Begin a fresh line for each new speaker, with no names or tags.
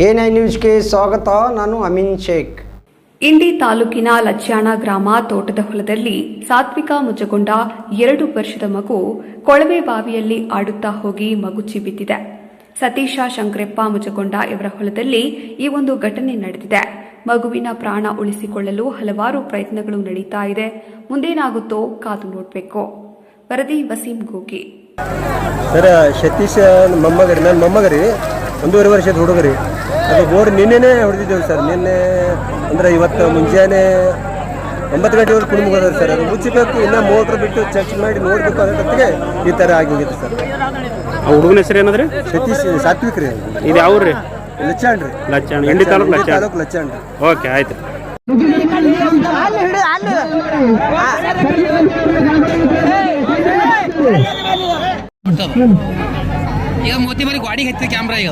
A ನ್ಯೂಸ್ಗೆ ಸ್ವಾಗತ. ನಾನು ಅಮಿನ್ ಶೇಖ್.
ಇಂಡಿ ತಾಲೂಕಿನ ಲಚ್ಚಾಣ ಗ್ರಾಮ ತೋಟದ ಹೊಲದಲ್ಲಿ ಸಾತ್ವಿಕ ಮುಜಗೊಂಡ ಎರಡು ವರ್ಷದ ಮಗು ಕೊಳವೆ ಬಾವಿಯಲ್ಲಿ ಆಡುತ್ತಾ ಹೋಗಿ ಮಗುಚಿ ಬಿದ್ದಿದೆ ಸತೀಶ ಶಂಕ್ರೆಪ್ಪ ಮುಜಗೊಂಡ ಇವರ ಹೊಲದಲ್ಲಿ ಈ ಒಂದು ಘಟನೆ ನಡೆದಿದೆ. ಮಗುವಿನ ಪ್ರಾಣ ಉಳಿಸಿಕೊಳ್ಳಲು ಹಲವಾರು ಪ್ರಯತ್ನಗಳು ನಡೀತಾ ಇದೆ. ಮುಂದೇನಾಗುತ್ತೋ ಕಾದು ನೋಡಬೇಕು. ವರದಿ ವಸೀಂ ಗೋಗಿ.
ಸರ್ ಸತೀಶ್ ಮೊಮ್ಮಗರಿ ನನ್ನ ಮೊಮ್ಮಗರಿ ಒಂದೂವರೆ ವರ್ಷದ ಹುಡುಗರಿ. ಅದು ಬೋರ್ ನಿನ್ನೆನೇ ಹೊಡೆದಿದ್ದೇವೆ ಸರ್. ನಿನ್ನೆ ಅಂದರೆ ಇವತ್ತು ಮುಂಜಾನೆ ಒಂಬತ್ತು ಗಂಟೆವರೆಗೆ ಕುಣಿ ಮುಗೋದ್ರಿ ಸರ್. ಅದು ಮುಚ್ಚಬೇಕು ಇನ್ನೂ ಮೋಟ್ರ್ ಬಿಟ್ಟು ಚರ್ಚ್ ಮಾಡಿ ನೋಡಬೇಕು ಅನ್ನೋದಕ್ಕೆ ಈ ಥರ ಆಗೋಗಿದೆ ಸರ್.
ಆ ಹುಡುಗನ ಹೆಸರು ಏನಂದ್ರೆ?
ಸತೀಶ್ ಸಾತ್ವಿಕ್ ರೀ
ಇದು ಯಾವ್ರಿ
ಲಚ್ಚಾಣ್ ರೀ.
ಲಚ್ಚಾಣ್. ಎಂಡಿ ತಾಲೂಕು ಲಚ್ಚಾಣ್.
ತಾಲೂಕು ಲಚ್ಚಾಣ್ ರೀ.
ಓಕೆ ಆಯ್ತು.
ಈಗ ಮೋತಿ ಮರಿ ಗಾಡಿ ಹತ್ತಿದ ಕ್ಯಾಮ್ರಾ ಈಗ